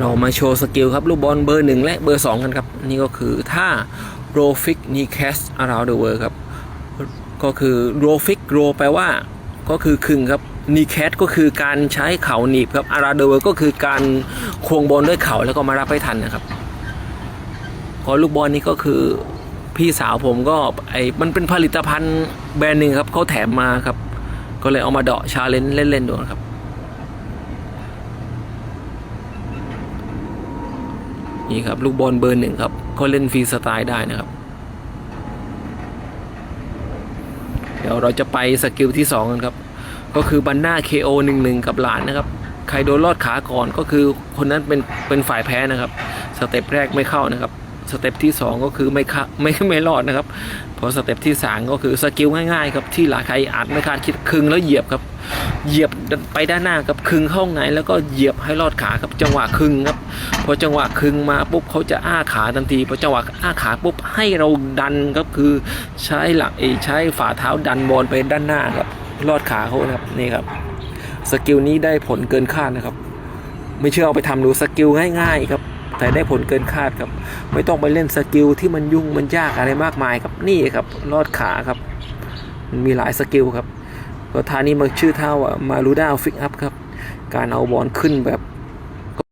เรามาโชว์สกิลครับ ลูกบอลเบอร์หนึ่งและเบอร์สองกันครับ นี่ก็คือท่า r o f i c k knee cast around the world ครับ ก็คือ r o f i c r o แปลว่าก็คือคึงครับ knee cast ก็คือการใช้เข่าหนีบครับ around the world ก็คือการควงบอลด้วยเข่าแล้วก็มารับให้ทันนะครับพอลูกบอลนี้ก็คือพี่สาวผมก็ไอ้มันเป็นผลิตภัณฑ์แบรนด์หนึ่งครับเขาแถมมาครับ ก็เลยเอามาเดาะชาเลนจ์เล่นๆดูนะครับ นี่ครับลูกบอลเบอร์หนึ่งครับก็เล่นฟรีสไตล์ได้นะครับ เดี๋ยวเราจะไปสกิลที่2กันครับ ก็คือบันหน้า KO 1 1 กับหลานนะครับ ใครโดนลอดขาก่อนก็คือคนนั้นเป็นเป็นฝ่ายแพ้นะครับ สเต็ปแรกไม่เข้านะครับ สเต็ปที่ 2 ก็คือไม่เข้าไม่ไม่รอดนะครับ พอสเต็ปที่ 3 ก็คือสกิลง่ายๆครับที่หลายใครอาจไม่คาดคิดคึงแล้วเหยียบครับ เหยียบไปด้านหน้ากับคึงเข้าไงแล้วก็เหยียบให้รอดขาครับจังหวะคึงครับพอจังหวะคึงมาปุ๊บเขาจะอ้าขาทันทีพอจังหวะอ้าขาปุ๊บให้เราดันครับคือใช้หลักเอใช้ฝ่าเท้าดันบอลไปด้านหน้าครับรอดขาเขานะครับนี่ครับสกิลนี้ได้ผลเกินคาดนะครับ ไม่เชื่อเอาไปทำดูสกิลง่ายๆครับ แต่ได้ผลเกินคาดครับ ไม่ต้องไปเล่นสกิลที่มันยุ่งมันยากอะไรมากมายครับนี่ครับรอดขาครับ มันมีหลายสกิลครับก็ท่านี้มันชื่อท่าว่ามารูด้าฟิกอัพครับ การเอาบอลขึ้นแบบ